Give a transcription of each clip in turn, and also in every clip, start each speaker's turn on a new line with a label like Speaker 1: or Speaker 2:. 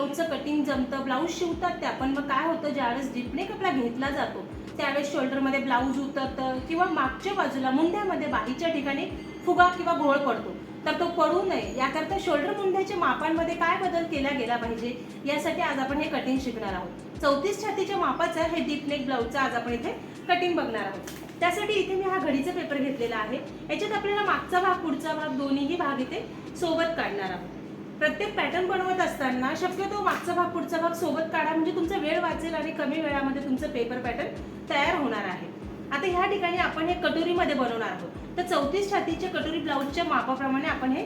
Speaker 1: ब्लाऊजचं cutting जमतं blouse शिवतात त्या पण मग काय होतं ज्यावेळेस डिपने कपडा घेतला जातो त्यावेळेस शोल्डरमध्ये ब्लाऊज उतरतं किंवा मागच्या बाजूला मुंड्यामध्ये बाहीच्या ठिकाणी फुगा किंवा घोळ पडतो. तर तो पडू नये. याकरता शोल्डर मुंड्याच्या मापांमध्ये काय बदल केला गेला पाहिजे यासाठी आज आपण हे कटिंग शिकणार आहोत. चौतीस छातीच्या मापाचं हे डीप नेक ब्लाऊजचं आज आपण इथे कटिंग बघणार आहोत. त्यासाठी इथे मी हा घडीचा पेपर घेतलेला आहे. याच्यात आपल्याला मागचा भाग पुढचा भाग दोन्हीही भाग इथे सोबत काढणार आहोत. प्रत्येक पॅटर्न बनवत असताना शक्यतो मागचा भाग पुढचा भाग सोबत काढा. म्हणजे तुमचा वेळ वाचेल आणि कमी वेळामध्ये तुमचं पेपर पॅटर्न तयार होणार आहे. आता ह्या ठिकाणी आपण हे कटोरीमध्ये बनवणार आहोत. तर चौतीस छातीच्या कटोरी ब्लाऊजच्या मापाप्रमाणे आपण हे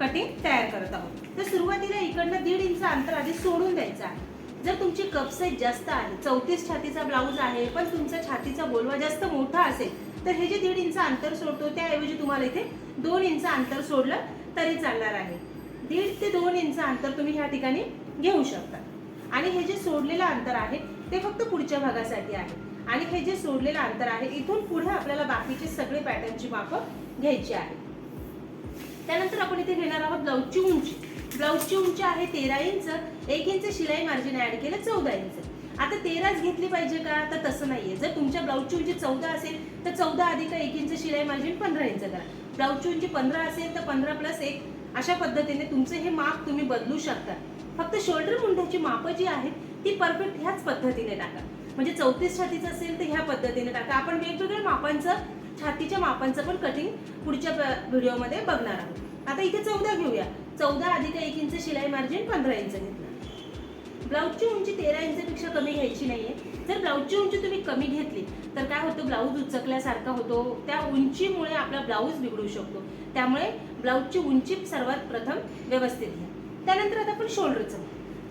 Speaker 1: कटिंग तयार करत आहोत. तर सुरुवातीला इकडनं दीड इंच अंतर आधी सोडून द्यायचं आहे. जर तुमची कप साईज जास्त आहे चौतीस छातीचा ब्लाऊज आहे पण तुमचा छातीचा बोलवा जास्त मोठा असेल तर हे जे दीड इंच अंतर सोडतो त्याऐवजी तुम्हाला इथे दोन इंच अंतर सोडलं तरी चालणार आहे. दीड ते दोन इंच अंतर तुम्ही ह्या ठिकाणी घेऊ शकता. आणि हे जे सोडलेलं अंतर आहे ते फक्त पुढच्या भागासाठी आहे. आणि हे जे सोडलेलं अंतर आहे इथून पुढे आपल्याला बाकीचे सगळे पॅटर्नची मापं घ्यायची आहे. त्यानंतर आपण इथे घेणार आहोत ब्लाऊजची उंची. ब्लाऊजची उंची आहे तेरा इंच एक इंच शिलाई मार्जिन ऍड केलं चौदा इंच. आता तेराच घेतली पाहिजे का? तर तसं नाहीये. जर तुमच्या ब्लाऊजची उंची चौदा असेल तर चौदा अधिक एक इंच शिलाई मार्जिन पंधरा इंच करा. ब्लाऊजची उंची पंधरा असेल तर पंधरा प्लस एक अशा पद्धतीने तुमचे हे माप तुम्ही बदलू शकता. फक्त शोल्डर मुंड्याची मापं जी आहेत ती परफेक्ट ह्याच पद्धतीने टाका. म्हणजे चौतीस छातीचं असेल तर ह्या पद्धतीने टाका. आपण वेगवेगळ्या मापांचं छातीच्या मापांचं पण कटिंग पुढच्या व्हिडिओमध्ये बघणार आहोत. आता इथे चौदा घेऊया. चौदा अधिक एक इंच शिलाई मार्जिन पंधरा इंच घेतलं. ब्लाऊजची उंची तेरा इंचपेक्षा कमी घ्यायची नाहीये. जर ब्लाऊजची उंची तुम्ही कमी घेतली तर काय होतं ब्लाऊज उचकल्यासारखा होतो. त्या उंचीमुळे आपला ब्लाऊज बिघडू शकतो. त्यामुळे ब्लाऊजची उंची सर्वात प्रथम व्यवस्थित घ्या. त्यानंतर आता आपण शोल्डरचं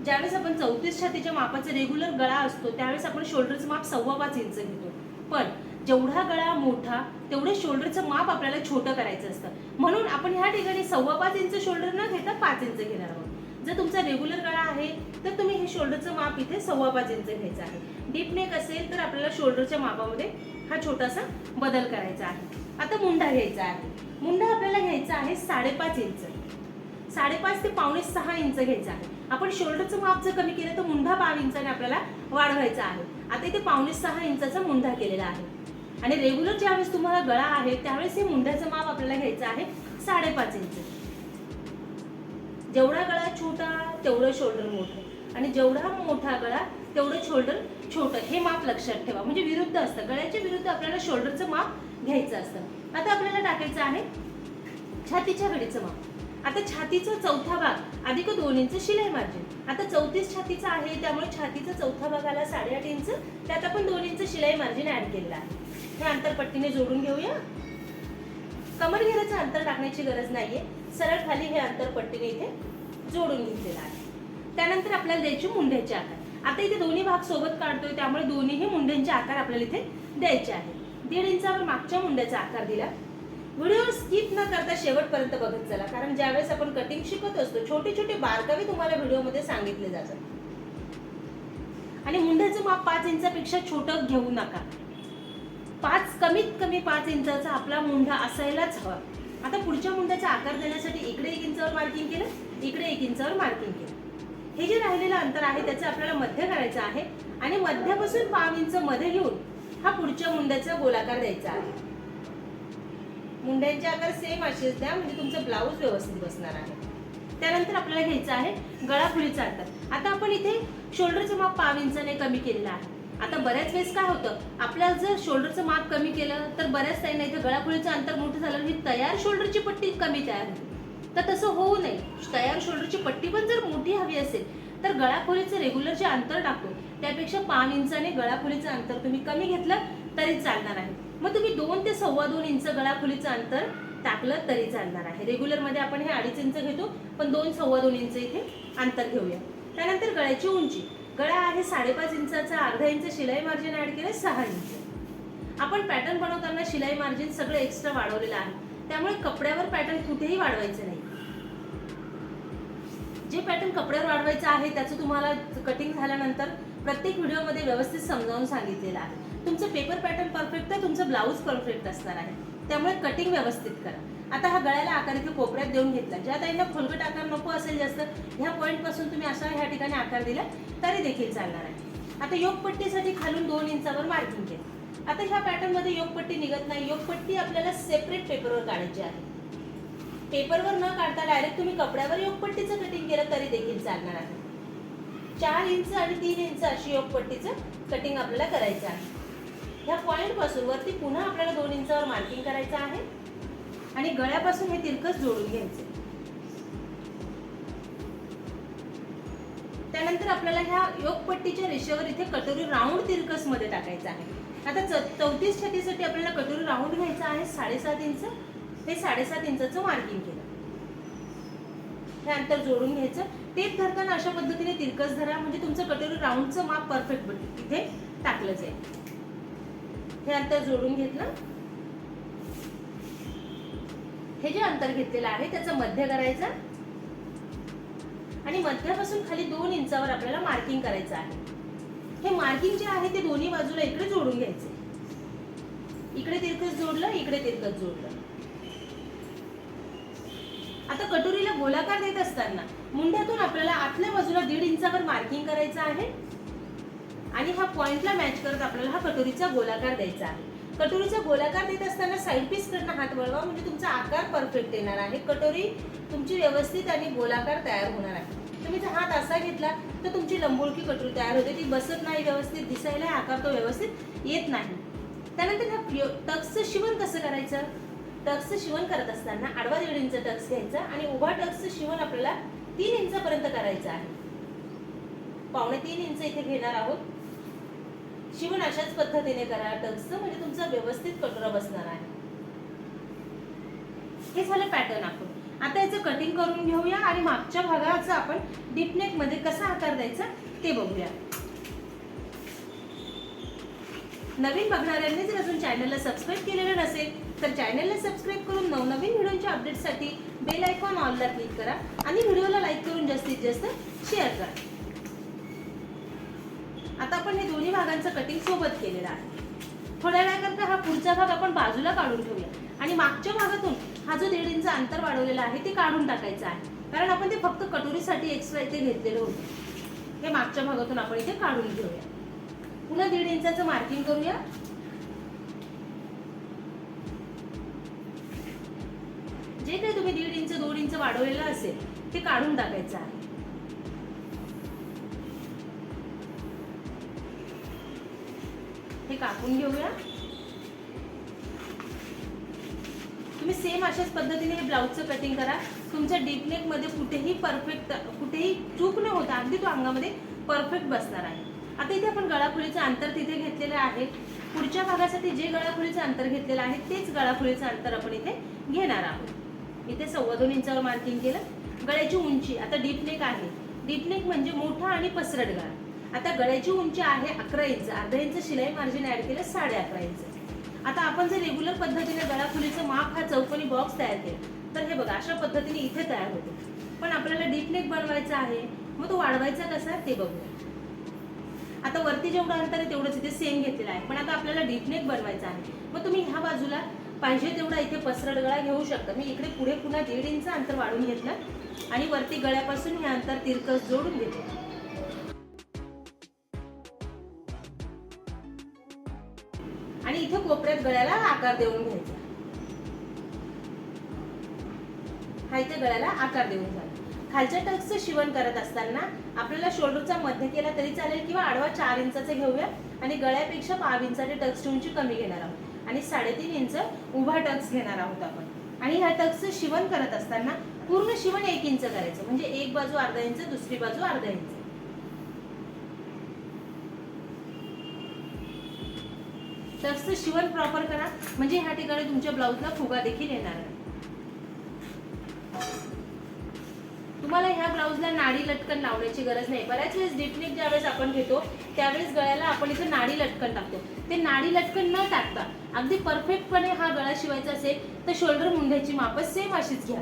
Speaker 1: ज्यावेळेस आपण चौतीस छातीच्या मापाचा रेग्युलर गळा असतो त्यावेळेस आपण शोल्डरचं माप सव्वा पाच इंच घेतो. पण जेवढा गळा मोठा तेवढं शोल्डरचं माप आपल्याला छोटं करायचं असतं. म्हणून आपण ह्या ठिकाणी सव्वा पाच इंच शोल्डर न घेता पाच इंच घेणार आहोत. जर तुमचा रेग्युलर गळा आहे तर तुम्ही हे शोल्डरचं माप इथे सव्वा पाच इंच घ्यायचं आहे. डीप नेक असेल तर आपल्याला शोल्डरच्या मापामध्ये हा छोटासा बदल करायचा आहे. आता मुंडा घ्यायचा आहे. मुंडा आपल्याला घ्यायचा आहे साडेपाच इंच. साडेपाच ते पावणे सहा इंच घ्यायचा आहे. आपण शोल्डरचं माप जर कमी केलं तर मुंडा पाव इंचाने आपल्याला वाढवायचा आहे. आता इथे पावणे सहा इंचाचा मुंढा केलेला आहे. आणि रेग्युलर ज्यावेळेस तुम्हाला गळा आहे त्यावेळेस हे मुंड्याचं माप आपल्याला घ्यायचं आहे साडेपाच इंच. जेवढा गळा छोटा तेवढं शोल्डर मोठं. आणि जेवढा मोठा गळा तेवढं शोल्डर छोटं. हे माप लक्षात ठेवा. म्हणजे विरुद्ध असतं. गळ्याच्या विरुद्ध आपल्याला शोल्डरचं माप घ्यायचं असतं. आता आपल्याला टाकायचं आहे छातीच्या घडीचं माप. आता छातीचा चौथा भाग अधिक दोन इंच शिलाई मार्जिन आता चौतीस छातीचा आहे त्यामुळे छातीचा चौथा भाग आला साडेआठ इंच. त्यात आपण दोन इंच शिलाई मार्जिन ऍड केलेलं आहे. हे अंतरपट्टीने जोडून घेऊया. कमर घेराचं अंतर टाकण्याची गरज नाहीये. सरळ खाली हे अंतर पट्टीने इथे जोडून घेतलेलं आहे. त्यानंतर आपल्याला द्यायचे मुंड्याचे आकार. आता इथे दोन्ही भाग सोबत काढतोय त्यामुळे दोन्हीही मुंड्यांचे आकार आपल्याला इथे द्यायचे आहे. दीड इंचावर मागच्या मुंड्याचा आकार दिला. व्हिडिओ स्किप न करता शेवटपर्यंत बघत चला कारण ज्यावेळेस आपण कटिंग शिकत असतो छोटे छोटे बारकावे तुम्हाला व्हिडिओमध्ये सांगितले जातात. आणि मुंड्याचं माप पाच इंचापेक्षा छोटं घेऊ नका. पाच कमीत कमी पाच इंचाचा आपला मुंडा असायलाच हवा. आता पुढच्या मुंड्याचा आकार देण्यासाठी इकडे एक इंचावर मार्किंग केलं इकडे एक इंचावर मार्किंग केलं. हे जे राहिलेलं अंतर आहे त्याचं आपल्याला मध्य करायचं आहे आणि मध्यापासून पाव इंच मध्ये घेऊन हा पुढच्या मुंड्याचा गोलाकार द्यायचा आहे. मुंड्यांचे आकार सेम असेच द्या म्हणजे तुमचं ब्लाऊज व्यवस्थित बसणार आहे. त्यानंतर आपल्याला घ्यायचं आहे गळाखुलीचं अंतर. आता आपण इथे शोल्डरचं माप पाव इंचाने कमी केलेलं आहे. आता बऱ्याच वेळेस काय होतं आपल्याला जर शोल्डरचं माप कमी केलं तर बऱ्याच काही नाही तर गळाखुलीचं अंतर मोठं झालं ही तयार शोल्डरची पट्टी कमी तयार होते. तर तसं होऊ नये. तयार शोल्डरची पट्टी पण जर मोठी हवी असेल तर गळाखोलीचं रेग्युलर जे अंतर टाकतो त्यापेक्षा पाच इंचाने गळाखोलीचं अंतर तुम्ही कमी घेतलं तरी चालणार आहे. मग तुम्ही दोन ते सव्वा दोन इंच गळाखोलीचं अंतर टाकलं तरी चालणार आहे. रेग्युलरमध्ये आपण हे अडीच इंच घेतो पण दोन सव्वा दोन इंच इथे अंतर घेऊया. त्यानंतर गळ्याची उंची. गळा आहे साडेपाच इंचाचा अर्धा इंच शिलाई मार्जिन ऍड केले सहा इंच. आपण पॅटर्न बनवताना शिलाई मार्जिन सगळं एक्स्ट्रा वाढवलेलं आहे. त्यामुळे कपड्यावर पॅटर्न कुठेही वाढवायचं नाही. जे पॅटर्न कपड्यावर वाढवायचं आहे त्याचं तुम्हाला कटिंग झाल्यानंतर प्रत्येक व्हिडिओमध्ये व्यवस्थित समजावून सांगितलेलं आहे. तुमचं पेपर पॅटर्न परफेक्ट तर तुमचं ब्लाऊज परफेक्ट असणार आहे. त्यामुळे कटिंग व्यवस्थित करा. आता हा गळ्याला आकार इथे कोपऱ्यात देऊन घेतला. ज्या ताईंना खोलगट आकार नको असेल जास्त ह्या पॉईंटपासून तुम्ही असा ह्या ठिकाणी आकार दिला तरी देखील चालणार आहे. आता योगपट्टीसाठी खालून दोन इंचावर मार्किंग केलं. आता ह्या पॅटर्नमध्ये योगपट्टी निघत नाही. योगपट्टी आपल्याला सेपरेट पेपरवर काढायची आहे. पेपरवर न काढता डायरेक्ट तुम्ही कपड्यावर योगपट्टीचं कटिंग केलं तरी देखील चालणार आहे. चार इंच आणि तीन इंच अशी योगपट्टीचं कटिंग आपल्याला करायचं आहे. ह्या पॉईंटपासून वरती पुन्हा आपल्याला दोन इंचावर मार्किंग करायचं आहे. आणि गळ्यापासून हे तिरकस जोडून घ्यायचे. त्यानंतर आपल्याला ह्या योगपट्टीच्या रेषेवर इथे कटोरी राऊंड तिरकसमध्ये टाकायचं आहे. आता चौतीस छतीसाठी आपल्याला कटोरी राऊंड घ्यायचा आहे साडेसात इंच. हे साडेसात इंचाचं मार्किंग केलं. हे अंतर जोडून घ्यायचं. टेप धरताना अशा पद्धतीने तिरकस धरा म्हणजे तुमचं कटोरी राऊंडचं माप परफेक्ट इथे टाकलं जाईल. हे अंतर जोडून घेतलं. हे जे अंतर घेतलेलं आहे त्याचं मध्य करायचं आणि मध्यापासून खाली दोन इंचावर आपल्याला मार्किंग करायचं आहे. हे मार्किंग जे आहे ते दोन्ही बाजूला इकडे जोडून घ्यायचे. इकडे तिरकस जोडलं इकडे तिरकस जोडलं. आता कटोरीला गोलाकार देत असताना मुंड्यातून आपल्याला आतल्या बाजूला दीड इंचावर मार्किंग करायचं आहे. आणि हा पॉइंटला मॅच करत आपल्याला हा कटोरीचा गोलाकार द्यायचा आहे. कटोरीचा गोलाकार देत असताना साईड पीस कडनं हात वळवा म्हणजे तुमचा आकार परफेक्ट येणार आहे. कटोरी तुमची व्यवस्थित आणि गोलाकार तयार होणार आहे. तुम्ही जर हात असा घेतला तर तुमची लंबुळकी कटोरी तयार होते. ती बसत नाही व्यवस्थित दिसायला आकार तो व्यवस्थित येत नाही. त्यानंतर ह्या टक्सचं शिवण कसं करायचं? टक्सचं शिवण करत असताना आडवा दीड इंच टक्स घ्यायचा आणि उभा टक्सचं शिवण आपल्याला तीन इंचापर्यंत करायचं आहे. पावणे तीन इंच इथे घेणार आहोत. शिवण अशाच पद्धतीने करा. टक्स म्हणजे तुमचा व्यवस्थित कटोरा बसणार आहे. हे झालं पॅटर्न आपण. आता याचं कटिंग करून घेऊया आणि मागच्या भागाचा आपण डीपनेकमध्ये कसा आकार द्यायचा ते बघूया. नवीन बघणाऱ्यांनी जर अजून चॅनलला सबस्क्राईब केलेलं नसेल तर चॅनलला सबस्क्राईब करून नवनवीन व्हिडिओच्या अपडेटसाठी बेल आयकॉन ऑलला क्लिक करा आणि व्हिडिओला लाईक करून जास्तीत जास्त शेअर करा आता आपण हे दोन्ही भागांचं कटिंग सोबत केलेलं आहे. थोड्या वेळाकरता हा पुढचा भाग आपण बाजूला काढून ठेवूया. आणि मागच्या भागातून हा जो दीड इंच अंतर वाढवलेला आहे ते काढून टाकायचं आहे. कारण आपण ते फक्त कटोरीसाठी एक्स्ट्रा इथे घेतलेलं होतं. हे मागच्या भागातून आपण इथे काढून घेऊया पुन्हा दीड इंचाचं मार्किंग करूया. जे काही तुम्ही दीड इंच दोन इंच वाढवलेलं असेल ते काढून टाकायचं आहे. हे कापून घेऊया. तुम्ही सेम अशाच पद्धतीने हे ब्लाऊजचं कटिंग करा. तुमच्या डीपनेकमध्ये मध्ये कुठेही परफेक्ट कुठेही चूक न होता अगदी तो अंगामध्ये परफेक्ट बसणार आहे. आता इथे आपण गळाखोलीचं अंतर तिथे घेतलेलं आहे. पुढच्या भागासाठी जे गळाखोलीचं अंतर घेतलेलं आहे तेच गळाखोलीचं अंतर आपण इथे घेणार आहोत. इथे सव्वा दोन इंचावर मार्किंग केलं. गळ्याची उंची आता डीपनेक आहे. डीपनेक म्हणजे मोठा आणि पसरट गळा. आता गळ्याची उंची आहे अकरा इंच. अर्धा इंच शिलाई मार्जिन ऍड केलं साडे अकरा इंच. आता आपण जर रेग्युलर पद्धतीने गळाखोलीचं माप हा चौकोनी बॉक्स तयार केला तर हे बघा अशा पद्धतीने इथे तयार होते. पण आपल्याला डीप नेक बनवायचा आहे मग तो वाढवायचा कसा ते बघूया. आता वरती जेवढं अंतर आहे तेवढंच इथे सेम घेतलेलं आहे. पण आता आपल्याला डीप नेक बनवायचा आहे. मग तुम्ही ह्या बाजूला पाहिजे तेवढा इथे पसरड गळा घेऊ शकता. मी इकडे पुढे पुन्हा दीड इंच अंतर वाढून घेतलं आणि वरती गळ्यापासून हे अंतर तिरकस जोडून घेतलं. आणि इथे कोपऱ्यात गळ्याला आकार देऊन घ्यायचा. हा इथे गळ्याला आकार देऊन झाला खालच्या टक्सचं शिवण करत असताना आपल्याला शोल्डरचा मध्य केला तरी चालेल किंवा आडवा चार इंचाचा घेऊया आणि गळ्यापेक्षा पाव इंचाची टक्सची उंची कमी घेणार आहोत. आणि साडेतीन इंच उभा टक्स घेणार आहोत आपण. आणि ह्या टक्सचं शिवण करत असताना पूर्ण शिवण एक इंच करायचं. म्हणजे एक बाजू अर्धा इंच दुसरी बाजू अर्धा इंच. तसं शिवण प्रॉपर करा. म्हणजे ह्या ठिकाणी तुमच्या ब्लाऊजला फुगा देखील येणार आहे. तुम्हाला ह्या ब्लाऊजला नाडी लटकन लावण्याची गरज नाही. बऱ्याच वेळेस डिपनिक ज्यावेळेस आपण घेतो त्यावेळेस गळ्याला आपण इथे नाडी लटकन टाकतो. ते नाडी लटकन न टाकता अगदी परफेक्टपणे हा गळा शिवायचा असेल तर शोल्डर मुंड्याची मापं सेम अशीच घ्या.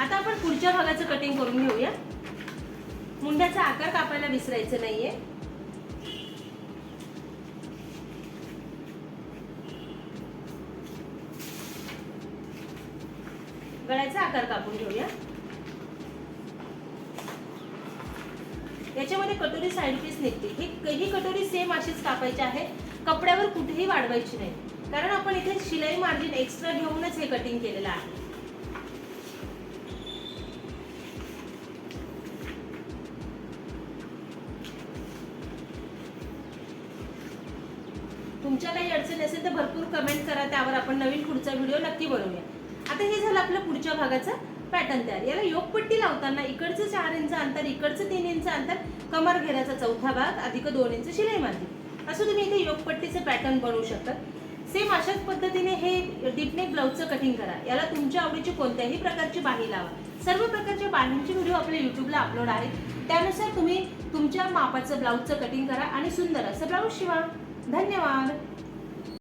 Speaker 1: आता आपण पुढच्या भागाचं कटिंग करून घेऊया. मुंड्याचा आकार कापायला विसरायचं नाहीये. गळ्याचा आकार कापून घेऊया. याच्यामध्ये कटोरी साईड पीस निघते. ही ही कटोरी सेम अशीच कापायची आहे. कपड्यावर कुठेही वाढवायची नाही. कारण आपण इथे शिलाई मार्जिन एक्स्ट्रा घेऊनच हे कटिंग केलेलं आहे. तुमच्या काही अडचणी असेल तर भरपूर कमेंट करा. त्यावर आपण नवीन पुढचा व्हिडिओ नक्की बनवूया. आता हे झालं आपलं पुढच्या भागाचं पॅटर्न तयार. याला योगपट्टी लावताना इकडचं चार इंच अंतर इकडचं तीन इंच अंतर कमर घेण्याचा चौथा भाग अधिक दोन इंच शिलाई मारली असं तुम्ही इथे योगपट्टीचं पॅटर्न बनवू शकता. सेम अशाच पद्धतीने हे डिपनेक ब्लाऊजचं कटिंग करा. याला तुमच्या आवडीची कोणत्याही प्रकारची बाही लावा. सर्व प्रकारच्या बाहींचे व्हिडिओ आपल्या यूट्यूबला अपलोड आहेत. त्यानुसार तुम्ही तुमच्या मापाचं ब्लाऊजचं कटिंग करा आणि सुंदर असं ब्लाऊज शिवा धन्यवाद!